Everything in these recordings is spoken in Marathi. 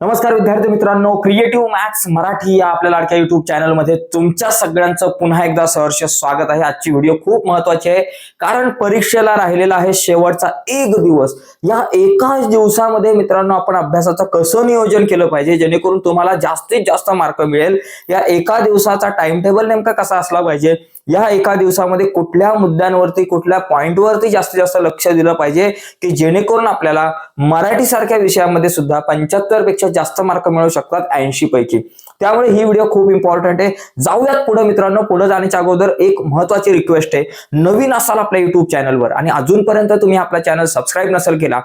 नमस्कार विद्यार्थी मित्रांनो क्रिएटिव्ह मॅथ्स मराठी या आपल्या लाडक्या युट्यूब चॅनलमध्ये तुमच्या सगळ्यांचं पुन्हा एकदा सहर्ष स्वागत आहे. आजची व्हिडिओ खूप महत्वाची आहे. कारण परीक्षेला राहिलेला आहे शेवटचा एक दिवस. या एकाच दिवसामध्ये मित्रांनो आपण अभ्यासाचं कसं नियोजन केलं पाहिजे? जेणेकरून तुम्हाला जास्तीत जास्त मार्क मिळेल. या एका दिवसाचा टाइम टेबल नेमका कसा असला पाहिजे? या एका दिवसामध्ये कुठल्या मुद्द्यांवरती कुठल्या पॉइंटवरती जास्तीत जास्त लक्ष दिलं पाहिजे की जेणेकरून आपल्याला मराठी सारख्या विषयामध्ये सुद्धा पंच्याहत्तरपेक्षा जास्त मार्क मिळू शकतात ऐंशी पैकी त्यामुळे ही व्हिडिओ खूप इम्पॉर्टंट आहे. जाऊयात पुढे मित्रांनो. पुढे जाण्याच्या अगोदर एक महत्वाची रिक्वेस्ट आहे. नवीन असाल आपल्या युट्यूब चॅनलवर आणि अजूनपर्यंत तुम्ही आपला चॅनल सबस्क्राईब नसेल केला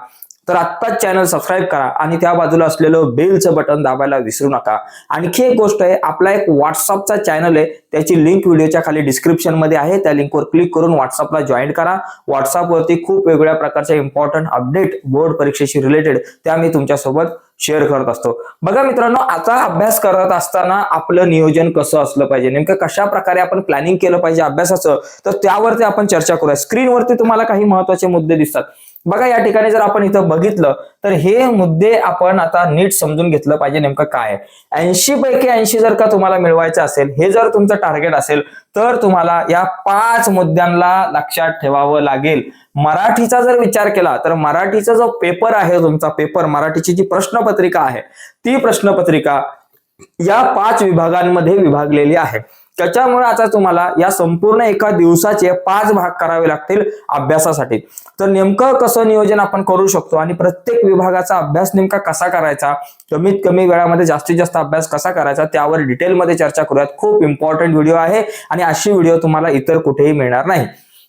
तर आत्ताच चॅनल सबस्क्राईब करा आणि त्या बाजूला असलेलं बेलचं बटन दाबायला विसरू नका. आणखी एक गोष्ट आहे आपला एक व्हॉट्सअपचा चॅनल आहे त्याची लिंक व्हिडिओच्या खाली डिस्क्रिप्शनमध्ये आहे त्या लिंकवर क्लिक करून व्हॉट्सअपला जॉईन करा. व्हॉट्सअपवरती खूप वेगवेगळ्या प्रकारच्या इम्पॉर्टंट अपडेट बोर्ड परीक्षेशी रिलेटेड त्या मी तुमच्यासोबत शेअर करत असतो. बघा मित्रांनो आता अभ्यास करत असताना आपलं नियोजन कसं असलं पाहिजे? नेमकं कशा प्रकारे आपण प्लॅनिंग केलं पाहिजे अभ्यासाचं? तर त्यावरती आपण चर्चा करूया. स्क्रीनवरती तुम्हाला काही महत्त्वाचे मुद्दे दिसतात. बघा या ठिकाणी जर आपण इथं बघितलं तर हे मुद्दे आपण आता नीट समजून घेतलं पाहिजे नेमकं काय आहे. ऐंशी पैकी ऐंशी जर का तुम्हाला मिळवायचं असेल हे जर तुमचं टार्गेट असेल तर तुम्हाला या पाच मुद्द्यांना लक्षात ठेवावं लागेल. मराठीचा जर विचार केला तर मराठीचा जो पेपर आहे तुमचा पेपर मराठीची जी प्रश्नपत्रिका आहे ती प्रश्नपत्रिका या पाच विभागांमध्ये विभागलेली आहे. त्याच्यामुळे आता तुम्हाला या संपूर्ण एका दिवसाचे पाच भाग करावे लागतील अभ्यासासाठी. तर नेमकं कसं नियोजन आपण करू शकतो आणि प्रत्येक विभागाचा अभ्यास नेमका कसा करायचा कमीत कमी वेळामध्ये जास्तीत जास्त अभ्यास कसा करायचा त्यावर डिटेलमध्ये चर्चा करूयात. खूप इम्पॉर्टंट व्हिडिओ आहे आणि अशी व्हिडिओ तुम्हाला इतर कुठेही मिळणार नाही.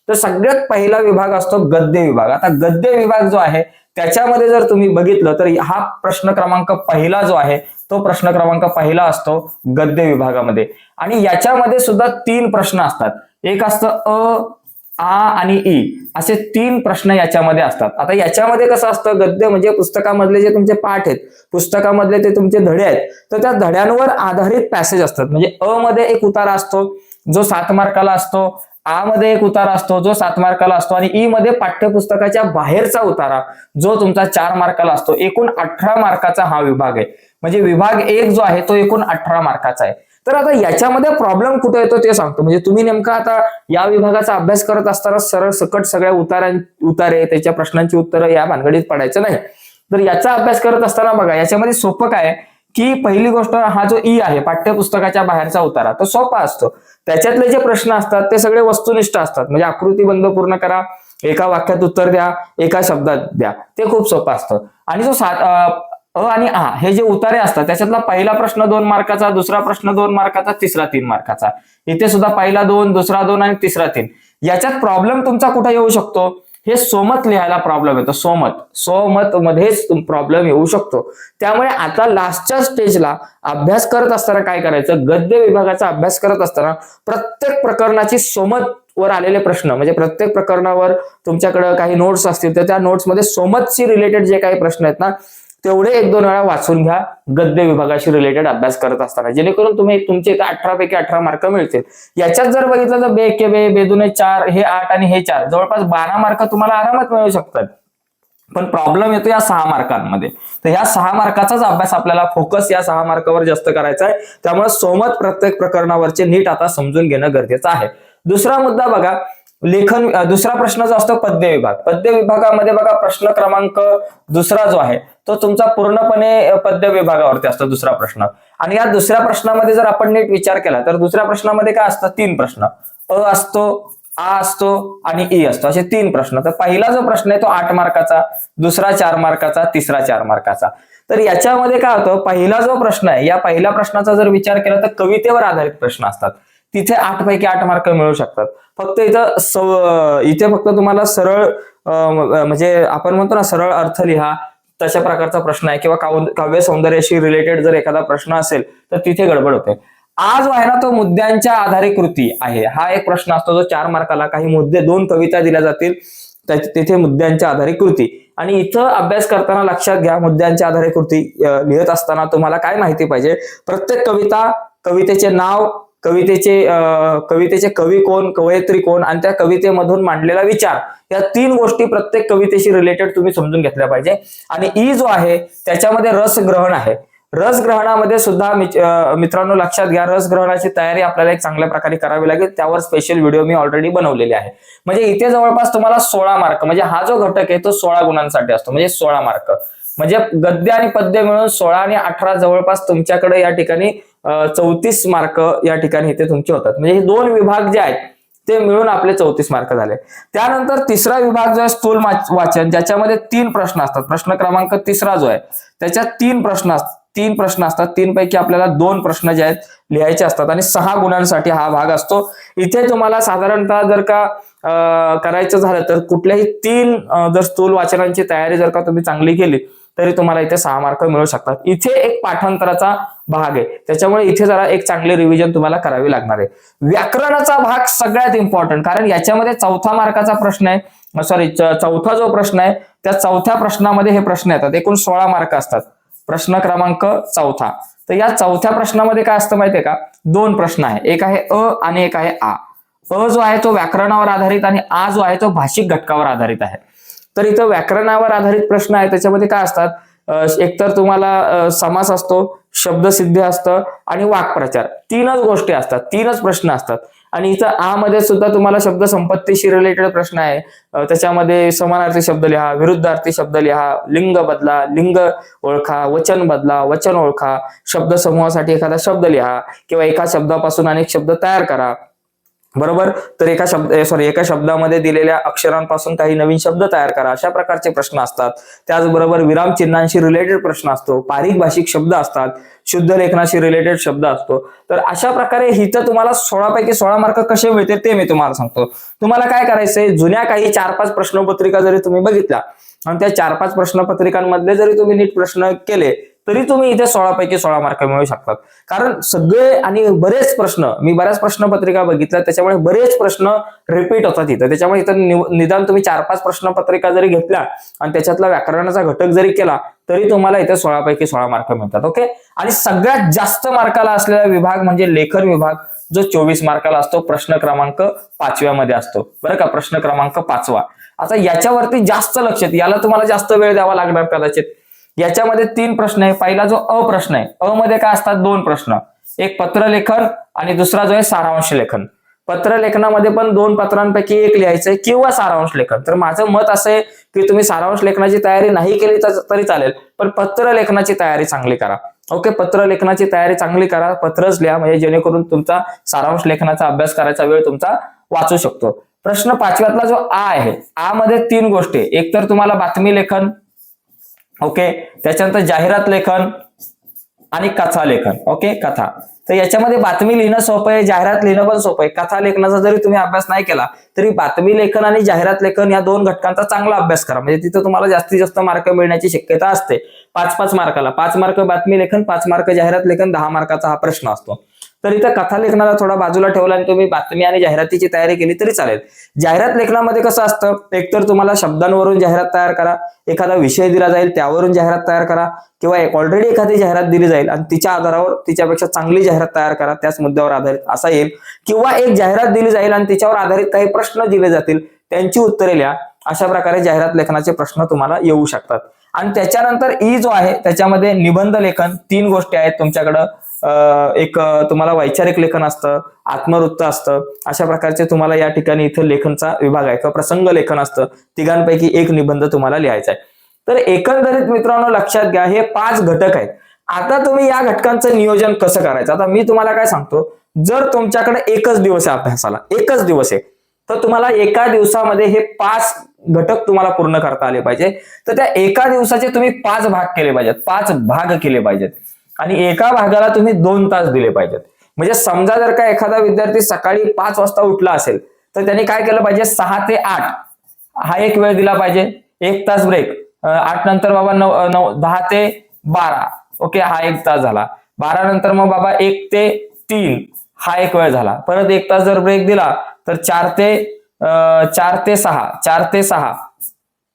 तर सगळ्यात पहिला विभाग असतो गद्य विभाग. आता गद्य विभाग जो आहे त्याच्यामध्ये जर तुम्ही बघितलं तर हा प्रश्न क्रमांक पहिला जो आहे तो प्रश्न क्रमांक पहिला असतो गद्य विभागामध्ये. आणि याच्यामध्ये सुद्धा तीन प्रश्न असतात. एक असतं अ आ आणि ई असे तीन प्रश्न याच्यामध्ये असतात. आता याच्यामध्ये कसं असतं गद्य म्हणजे पुस्तकामधले जे तुमचे पाठ आहेत पुस्तकामधले ते तुमचे धडे आहेत तर त्या धड्यांवर आधारित पॅसेज असतात. म्हणजे अ मध्ये एक उतारा असतो जो सात मार्काला असतो आ मध्ये एक उतारा असतो जो सात मार्काला असतो आणि ई मध्ये पाठ्यपुस्तकाच्या बाहेरचा उतारा जो तुमचा चार मार्काला असतो. एकूण अठरा मार्काचा हा विभाग आहे. म्हणजे विभाग एक जो आहे तो एकूण अठरा मार्काचा आहे. तर आता याच्यामध्ये प्रॉब्लेम कुठे येतो ते सांगतो. म्हणजे तुम्ही नेमका आता या विभागाचा अभ्यास करत असताना सरळ सकट सगळ्या उतारां उतारे त्याच्या प्रश्नांची उत्तरं या भानगडीत पडायचं नाही. तर याचा अभ्यास करत असताना बघा याच्यामध्ये सोपं काय आहे? की पहिली गोष्ट हा जो ई आहे पाठ्यपुस्तकाच्या बाहेरचा उतारा तो सोपा असतो. त्याच्यातले जे प्रश्न असतात ते सगळे वस्तुनिष्ठ असतात. म्हणजे आकृतीबंध पूर्ण करा एका वाक्यात उत्तर द्या एका शब्दात द्या. ते खूप सोपं असतं. आणि जो सात अ आणि आ हे जे उतारे असतात त्याच्यातला पहिला प्रश्न दोन मार्काचा दुसरा प्रश्न दोन मार्काचा तिसरा तीन मार्काचा. इथे सुद्धा पहिला दोन दुसरा दोन आणि तिसरा तीन. याच्यात प्रॉब्लेम तुमचा कुठे येऊ शकतो? हे सोमत लिहायला प्रॉब्लेम येतो. सोमत. सोमत मध्येच प्रॉब्लेम येऊ शकतो. त्यामुळे आता लास्टच्या स्टेजला अभ्यास करत असताना काय करायचं? गद्य विभागाचा अभ्यास करत असताना प्रत्येक प्रकरणाची सोमत वर आलेले प्रश्न म्हणजे प्रत्येक प्रकरणावर तुमच्याकडे काही नोट्स असतील तर त्या नोट्समध्ये सोमतशी रिलेटेड जे काही प्रश्न आहेत ना तेवढे एक दोन वेळा वाचून घ्या. गद्य विभागाशी रिलेटेड अभ्यास करत असताना. जेणेकरून तुम्ही तुमचे इथं अठरा पैकी अठरा मार्क मिळतील. याच्यात जर बघितलं तर बे के बे बेदुने चार हे आठ आणि हे चार. जवळपास बारा मार्क तुम्हाला आरामात मिळू शकतात. पण प्रॉब्लेम येतो या सहा मार्कांमध्ये तर या सहा मार्काचाच अभ्यास आपल्याला फोकस या सहा मार्कावर जास्त करायचा आहे. त्यामुळे सोमत प्रत्येक प्रकरणावरचे नीट आता समजून घेणं गरजेचं आहे. दुसरा मुद्दा बघा. लेखन दुसरा प्रश्न जो असतो पद्य विभाग. पद्य विभागामध्ये बघा प्रश्न क्रमांक दुसरा जो आहे तो तुमचा पूर्णपणे पद्य विभागावरती असतो दुसरा प्रश्न. आणि या दुसऱ्या प्रश्नामध्ये जर आपण नीट विचार केला तर दुसऱ्या प्रश्नामध्ये काय असतं? तीन प्रश्न. अ असतो आ असतो आणि ई असतो. असे तीन प्रश्न. तर पहिला जो प्रश्न आहे तो आठ मार्काचा दुसरा चार मार्काचा तिसरा चार मार्काचा. तर याच्यामध्ये काय होतं? पहिला जो प्रश्न आहे या पहिल्या प्रश्नाचा जर विचार केला तर कवितेवर आधारित प्रश्न असतात. तिथे आठ पैकी आठ मार्क मिळू शकतात. फक्त इथं इथे फक्त तुम्हाला सरळ म्हणजे आपण म्हणतो ना सरळ अर्थ लिहा तशा प्रकारचा प्रश्न आहे. किंवा काव्य सौंदर्याशी रिलेटेड जर एखादा प्रश्न असेल तर तिथे गडबड होते. आज आहे ना तो मुद्द्यांच्या आधारे कृती आहे. हा एक प्रश्न असतो जो चार मार्काला काही मुद्दे दोन कविता दिल्या जातील तिथे मुद्द्यांच्या आधारे कृती. आणि इथं अभ्यास करताना लक्षात घ्या मुद्द्यांच्या आधारे कृती लिहित असताना तुम्हाला काय माहिती पाहिजे? प्रत्येक कविता कवितेचे नाव कवितेचे कवितेचे कवी कोण कवयित्री कोण आणि त्या कवितेमधून मांडलेला विचार या तीन गोष्टी प्रत्येक कवितेशी रिलेटेड तुम्ही समजून घेतल्या पाहिजे. आणि ई जो आहे त्याच्यामध्ये रसग्रहण आहे. रसग्रहणामध्ये सुद्धा मित्रांनो लक्षात घ्या रसग्रहणाची तयारी आपल्याला एक चांगल्या प्रकारे करावी लागेल. त्यावर स्पेशल व्हिडिओ मी ऑलरेडी बनवलेले आहे. म्हणजे इथे जवळपास तुम्हाला सोळा मार्क म्हणजे हा जो घटक आहे तो सोळा गुणांसाठी असतो म्हणजे सोळा मार्क म्हणजे गद्य आणि पद्य मिळून सोळा आणि अठरा जवळपास तुमच्याकडे या ठिकाणी चौतीस मार्क या ठिकाणी इथे तुमचे होतात. म्हणजे हे दोन विभाग जे आहेत ते मिळून आपले चौतीस मार्क झाले. त्यानंतर तिसरा विभाग जो आहे स्थूल वाचन ज्याच्यामध्ये तीन प्रश्न असतात. प्रश्न क्रमांक तिसरा जो आहे त्याच्यात तीन प्रश्न असतात तीन प्रश्न असतात. तीन पैकी आपल्याला दोन प्रश्न जे आहेत लिहायचे असतात आणि सहा गुणांसाठी हा भाग असतो. इथे तुम्हाला साधारणतः जर का करायचं झालं तर कुठल्याही तीन जर स्थूल वाचनांची तयारी जर का तुम्ही चांगली केली तरी तुम्हाला इथे सहा मार्क मिळू शकतात. इथे एक पाठांतराचा भाग आहे. त्याच्यामुळे इथे जरा एक चांगले रिव्हिजन तुम्हाला करावी लागणार आहे. व्याकरणाचा भाग सगळ्यात इम्पॉर्टंट कारण याच्यामध्ये चौथा मार्काचा प्रश्न आहे. सॉरी चौथा जो प्रश्न आहे त्या चौथ्या प्रश्नामध्ये हे प्रश्न येतात. एकूण सोळा मार्क असतात. प्रश्न क्रमांक चौथा. तर या चौथ्या प्रश्नामध्ये काय असतं माहितीये का? दोन प्रश्न आहे. एक आहे अ आणि एक आहे आ. अ जो आहे तो व्याकरणावर आधारित आणि आ जो आहे तो भाषिक घटकावर आधारित आहे. तर इथं व्याकरणावर आधारित प्रश्न आहे. त्याच्यामध्ये काय असतात? एकतर तुम्हाला समास असतो. शब्दसिद्धी असतं आणि वाक्प्रचार. तीनच गोष्टी असतात. तीनच प्रश्न असतात. आणि इथं आ मध्ये सुद्धा तुम्हाला शब्द संपत्तीशी रिलेटेड प्रश्न आहे. त्याच्यामध्ये समानार्थी शब्द लिहा विरुद्धार्थी शब्द लिहा लिंग बदला लिंग ओळखा वचन बदला वचन ओळखा शब्द समूहासाठी एखादा शब्द लिहा किंवा एका शब्दापासून अनेक शब्द तयार करा. बरोबर? तर एका शब्द सॉरी एका शब्दामध्ये दिलेल्या अक्षरांपासून काही नवीन शब्द तयार करा. अशा प्रकारचे प्रश्न असतात. त्याचबरोबर विराम चिन्हांशी रिलेटेड प्रश्न असतो. पारिक भाषिक शब्द असतात. शुद्ध लेखनाशी रिलेटेड शब्द असतो. तर अशा प्रकारे हिथं तुम्हाला सोळा पैकी सोळा मार्क कसे मिळते ते मी तुम्हाला सांगतो. तुम्हाला काय करायचंय? जुन्या काही चार पाच प्रश्नपत्रिका जरी तुम्ही बघितल्या आणि त्या चार पाच प्रश्नपत्रिकांमधले जरी तुम्ही नीट प्रश्न केले तरी तुम्ही इथे सोळा पैकी सोळा मार्क मिळू शकतात. कारण सगळे आणि बरेच प्रश्न मी बऱ्याच प्रश्नपत्रिका बघितल्या त्याच्यामुळे बरेच प्रश्न रिपीट होतात इथं. त्याच्यामुळे इथं निव- निदान तुम्ही चार पाच प्रश्नपत्रिका जरी घेतल्या आणि त्याच्यातला व्याकरणाचा घटक जरी केला तरी तुम्हाला इथे सोळा पैकी सोळा मार्क मिळतात ओके आणि सगळ्यात जास्त मार्काला असलेला विभाग म्हणजे लेखन विभाग जो चोवीस मार्काला असतो प्रश्न क्रमांक पाचव्यामध्ये असतो. बरं का? प्रश्न क्रमांक पाचवा. आता याच्यावरती जास्त लक्ष याला तुम्हाला जास्त वेळ द्यावा लागणार कदाचित. याच्यामध्ये तीन प्रश्न आहे. पहिला जो अ प्रश्न आहे. अ मध्ये काय असतात? दोन प्रश्न. एक पत्रलेखन आणि दुसरा जो आहे सारांश लेखन. पत्र लेखनामध्ये पण दोन पत्रांपैकी एक लिहायचंय किंवा सारांश लेखन. तर माझं मत असं आहे की तुम्ही सारांश लेखनाची तयारी नाही केली तर- तरी चालेल पण पत्र लेखनाची तयारी चांगली करा. ओके? पत्र लेखनाची तयारी चांगली करा. पत्रच लिहा म्हणजे जेणेकरून तुमचा सारांश लेखनाचा अभ्यास करायचा वेळ तुमचा वाचू शकतो. प्रश्न पाचव्यातला जो आ आहे आ मध्ये तीन गोष्टी. एक तर तुम्हाला बातमी लेखन ओके त्याच्यानंतर जाहिरात लेखन आणि कथा लेखन. ओके कथा. तर याच्यामध्ये बातमी लिहिणं सोपं आहे जाहिरात लिहिणं पण सोपं आहे. कथा लेखनाचा जरी तुम्ही अभ्यास नाही केला तरी बातमी लेखन आणि जाहिरात लेखन या दोन घटकांचा चांगला अभ्यास करा. म्हणजे तिथं तुम्हाला जास्तीत जास्त मार्क मिळण्याची शक्यता असते. पाच पाच मार्काला. पाच मार्क बातमी लेखन पाच मार्क जाहिरात लेखन दहा मार्काचा हा प्रश्न असतो. तर इथं कथा लेखनाला थोडा बाजूला ठेवला आणि तुम्ही बातमी आणि जाहिरातीची तयारी केली तरी चालेल. जाहिरात लेखनामध्ये कसं असतं? एकतर तुम्हाला शब्दांवरून जाहिरात तयार करा एखादा विषय दिला जाईल त्यावरून जाहिरात तयार करा किंवा ऑलरेडी एखादी जाहिरात दिली जाईल आणि तिच्या आधारावर तिच्यापेक्षा चांगली जाहिरात तयार करा त्याच मुद्द्यावर आधारित. असा येईल. किंवा एक जाहिरात दिली जाईल आणि तिच्यावर आधारित काही प्रश्न दिले जातील त्यांची उत्तरे लिहा. अशा प्रकारे जाहिरात लेखनाचे प्रश्न तुम्हाला येऊ शकतात. आणि त्याच्यानंतर ई जो आहे त्याच्यामध्ये निबंध लेखन तीन गोष्टी आहेत तुमच्याकडं. एक तुम्हाला वैचारिक लेखन असतं आत्मवृत्त असतं. अशा प्रकारचे तुम्हाला या ठिकाणी इथं लेखनचा विभाग आहे. किंवा प्रसंग लेखन असतं. तिघांपैकी एक निबंध तुम्हाला लिहायचा आहे. तर एकंदरीत मित्रांनो लक्षात घ्या हे पाच घटक आहेत. आता तुम्ही या घटकांचं नियोजन कसं करायचं? आता मी तुम्हाला काय सांगतो? जर तुमच्याकडे एकच दिवस आहे अभ्यासाला एकच दिवस आहे तर तुम्हाला एका दिवसामध्ये हे पाच घटक तुम्हाला पूर्ण करता आले पाहिजे. तर त्या एका दिवसाचे तुम्ही पाच भाग केले पाहिजेत. पाच भाग केले पाहिजेत. आणि एका भागाला तुम्ही दोन तास दिले पाहिजेत. म्हणजे समजा जर का एखादा विद्यार्थी सकाळी पाच वाजता उठला असेल तर त्यांनी काय केलं पाहिजे? सहा ते आठ. हा एक वेळ दिला पाहिजे. एक तास ब्रेक आठ नंतर बाबा नऊ नऊ दहा ते बारा. ओके हा एक तास झाला. बारा नंतर मग बाबा एक ते तीन. हा एक वेळ झाला. परत एक तास जर ब्रेक दिला तर चार ते चार ते सहा चार ते सहा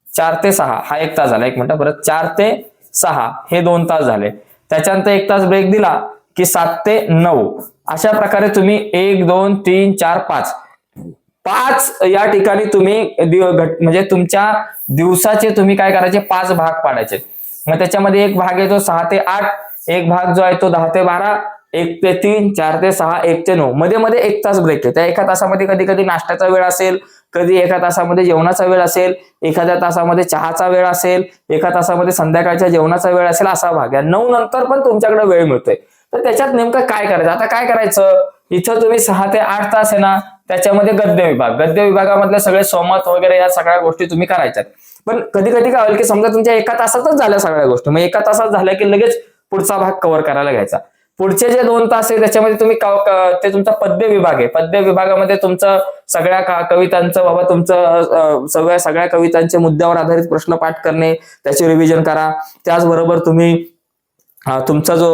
चार ते सहा हा एक तास झाला एक मिनिट परत चार ते सहा हे दोन तास झाले. त्याच्यानंतर एक तास ब्रेक दिला की सात ते नऊ. अशा प्रकारे तुम्ही एक दोन तीन चार पाच. पाच या ठिकाणी तुम्ही दिव- घट- म्हणजे तुमच्या दिवसाचे तुम्ही काय करायचे? पाच भाग पाडायचे. मग त्याच्यामध्ये एक भाग येतो सहा ते आठ एक भाग जो आहे तो दहा ते बारा एक ते तीन चार ते सहा एक ते नऊ. मध्ये मध्ये एक तास ब्रेक आहे त्या एका तासामध्ये कधी कधी नाश्त्याचा वेळ असेल कधी एका तासामध्ये जेवणाचा वेळ असेल एखाद्या तासामध्ये चहाचा वेळ असेल एका तासामध्ये संध्याकाळच्या जेवणाचा वेळ असेल असा भाग आहे. नऊ नंतर पण तुमच्याकडे वेळ मिळतोय. तर त्याच्यात नेमकं काय करायचं? आता काय करायचं? इथं तुम्ही सहा ते आठ तास आहे ना त्याच्यामध्ये गद्य विभाग. गद्य विभागामधले सगळे सोमत वगैरे या सगळ्या गोष्टी तुम्ही करायच्यात. पण कधी कधी काय होईल की समजा तुमच्या एका तासातच झाल्या सगळ्या गोष्टी. मग एका तासात झाल्या की लगेच पुढचा भाग कव्हर करायला घ्यायचा. पुढचे जे दोन तास आहे त्याच्यामध्ये तुम्ही ते तुमचा पद्य विभाग आहे. पद्य विभागामध्ये तुमचं सगळ्या कवितांचं बाबा तुमचं सगळ्या सगळ्या कवितांचे मुद्द्यावर आधारित प्रश्न पाठ करणे त्याचे रिव्हिजन करा. त्याचबरोबर तुम्ही तुमचा जो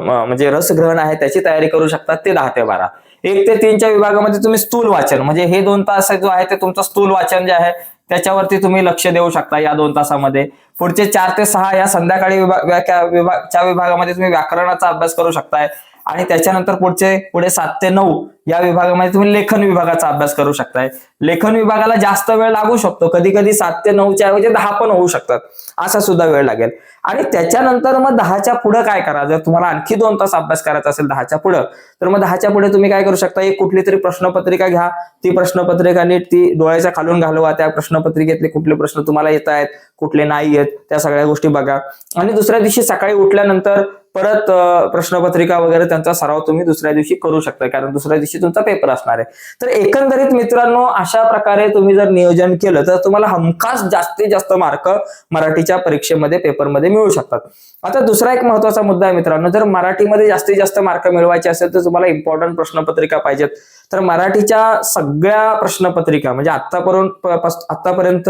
म्हणजे रसग्रहण आहे त्याची तयारी करू शकता ते दहा ते बारा. एक ते तीनच्या विभागामध्ये तुम्ही स्थूल वाचन म्हणजे हे दोन तास जो आहे ते तुमचं स्थूल वाचन जे आहे त्याच्यावरती तुम्ही लक्ष देऊ शकता या दोन तासामध्ये. पुढचे चार ते सहा या संध्याकाळी विभागच्या विभागामध्ये तुम्ही व्याकरणाचा अभ्यास करू शकताय. आणि त्याच्यानंतर पुढचे पुढे सात ते नऊ या विभागामध्ये तुम्ही लेखन विभागाचा अभ्यास करू शकताय. लेखन विभागाला जास्त वेळ लागू शकतो. कधी कधी सात ते नऊच्या म्हणजे ऐवजी दहा पण होऊ शकतात. असा सुद्धा वेळ लागेल. आणि त्याच्यानंतर मग दहाच्या पुढे काय करा? जर तुम्हाला आणखी दोन तास अभ्यास करायचा असेल दहाच्या पुढे तर मग दहाच्या पुढे तुम्ही काय करू शकता? एक कुठली तरी प्रश्नपत्रिका घ्या. ती प्रश्नपत्रिका नीट ती डोळ्याच्या खालून घालवा. त्या प्रश्नपत्रिकेतले कुठले प्रश्न तुम्हाला येत आहेत कुठले नाही येत त्या सगळ्या गोष्टी बघा. आणि दुसऱ्या दिवशी सकाळी उठल्यानंतर परत प्रश्नपत्रिका वगैरे त्यांचा सराव तुम्ही दुसऱ्या दिवशी करू शकता. कारण दुसऱ्या दिवशी तुमचा पेपर असणार आहे. तर एकंदरीत मित्रांनो अशा प्रकारे तुम्ही जर नियोजन केलं तर तुम्हाला हमखास जास्तीत जास्त मार्क मराठीच्या परीक्षेमध्ये पेपरमध्ये मिळू शकतात. आता दुसरा एक महत्त्वाचा मुद्दा आहे मित्रांनो जर मराठीमध्ये जास्तीत जास्त मार्क मिळवायचे असेल तर तुम्हाला इम्पॉर्टंट प्रश्नपत्रिका पाहिजेत. तर मराठीच्या सगळ्या प्रश्नपत्रिका म्हणजे आतापर्यंत आतापर्यंत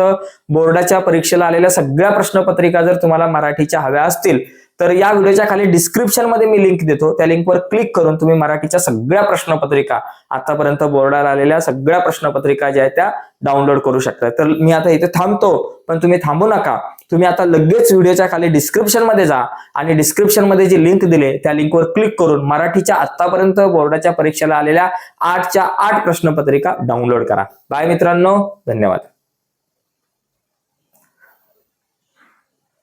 बोर्डाच्या परीक्षेला आलेल्या सगळ्या प्रश्नपत्रिका जर तुम्हाला मराठीच्या हव्या असतील तर या व्हिडिओच्या खाली डिस्क्रिप्शनमध्ये मी लिंक देतो. त्या लिंकवर क्लिक करून तुम्ही मराठीच्या सगळ्या प्रश्नपत्रिका आतापर्यंत बोर्डाला आलेल्या सगळ्या प्रश्नपत्रिका ज्या आहेत त्या डाउनलोड करू शकता. तर मी आता इथे थांबतो पण तुम्ही थांबू नका. तुम्ही आता लगेच व्हिडिओच्या खाली डिस्क्रिप्शनमध्ये जा आणि डिस्क्रिप्शनमध्ये जी लिंक दिले त्या लिंकवर क्लिक करून मराठीच्या आतापर्यंत बोर्डाच्या परीक्षेला आलेल्या आठच्या आठ प्रश्नपत्रिका डाउनलोड करा. बाय मित्रांनो धन्यवाद.